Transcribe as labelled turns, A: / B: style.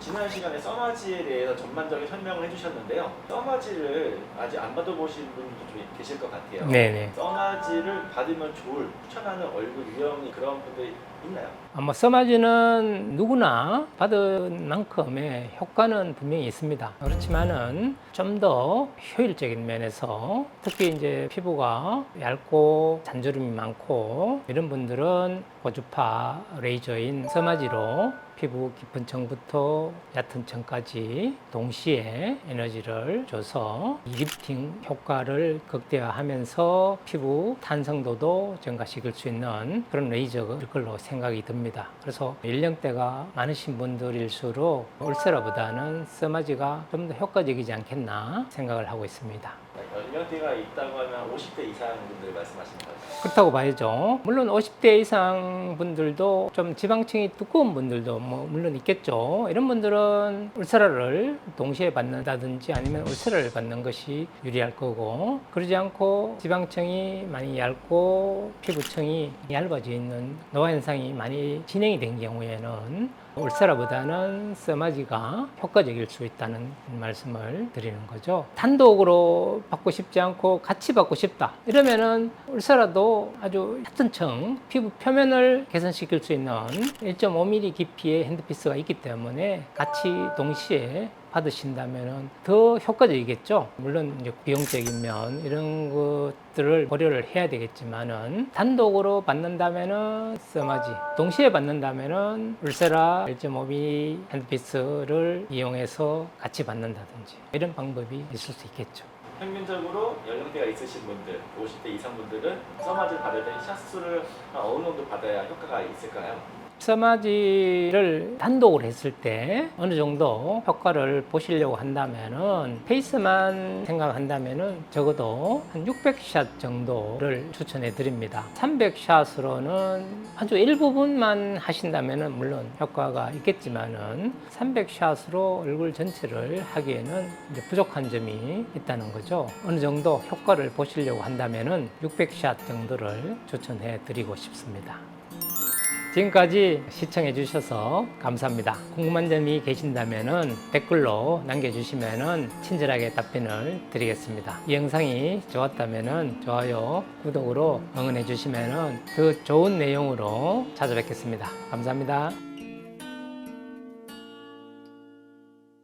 A: 지난 시간에 써마지에 대해서 전반적인 설명을 해주셨는데요. 써마지를 아직 안 받아보신 분도 좀 계실 것 같아요.
B: 네네.
A: 써마지를 받으면 좋을 추천하는 얼굴 유형이 그런 분들이 있나요?
B: 아마 써마지는 누구나 받은 만큼의 효과는 분명히 있습니다. 그렇지만은 좀 더 효율적인 면에서 특히 이제 피부가 얇고 잔주름이 많고 이런 분들은 고주파 레이저인 써마지로 피부 깊은 층부터 얕은 층까지 동시에 에너지를 줘서 이 리프팅 효과를 극대화하면서 피부 탄성도도 증가시킬 수 있는 그런 레이저일 걸로 생각이 듭니다. 그래서 연령대가 많으신 분들일수록 울세라보다는 써마지가 좀 더 효과적이지 않겠나 생각을 하고 있습니다.
A: 연령대가 있다고 하면 50대 이상 분들 말씀하시는 거죠?
B: 그렇다고 봐야죠. 물론 50대 이상 분들도 좀 지방층이 두꺼운 분들도 뭐 물론 있겠죠. 이런 분들은 울세라를 동시에 받는다든지 아니면 울세라를 받는 것이 유리할 거고 그러지 않고 지방층이 많이 얇고 피부층이 얇아져 있는 노화 현상이 많이 진행이 된 경우에는 울세라보다는 써마지가 효과적일 수 있다는 말씀을 드리는 거죠. 단독으로 받고 싶지 않고 같이 받고 싶다. 이러면은 울세라도 아주 얕은 층 피부 표면을 개선시킬 수 있는 1.5mm 깊이의 핸드피스가 있기 때문에 같이 동시에 받으신다면 더 효과적이겠죠. 물론 이제 비용적인 면 이런 것들을 고려를 해야 되겠지만은 단독으로 받는다면은 써마지, 동시에 받는다면은 울세라 1.5mm 핸드피스를 이용해서 같이 받는다든지 이런 방법이 있을 수 있겠죠.
A: 평균적으로 연령대가 있으신 분들, 50대 이상 분들은 써마지를 받을 때 샷수를 한 어느 정도 받아야 효과가 있을까요?
B: 써마지를 단독으로 했을 때 어느 정도 효과를 보시려고 한다면은 페이스만 생각한다면은 적어도 한 600샷 정도를 추천해 드립니다. 300샷으로는 아주 일부분만 하신다면은 물론 효과가 있겠지만은 300샷으로 얼굴 전체를 하기에는 이제 부족한 점이 있다는 거죠. 어느 정도 효과를 보시려고 한다면은 600샷 정도를 추천해 드리고 싶습니다. 지금까지 시청해 주셔서 감사합니다. 궁금한 점이 계신다면 댓글로 남겨주시면 친절하게 답변을 드리겠습니다. 이 영상이 좋았다면 좋아요, 구독으로 응원해 주시면 더 좋은 내용으로 찾아뵙겠습니다. 감사합니다.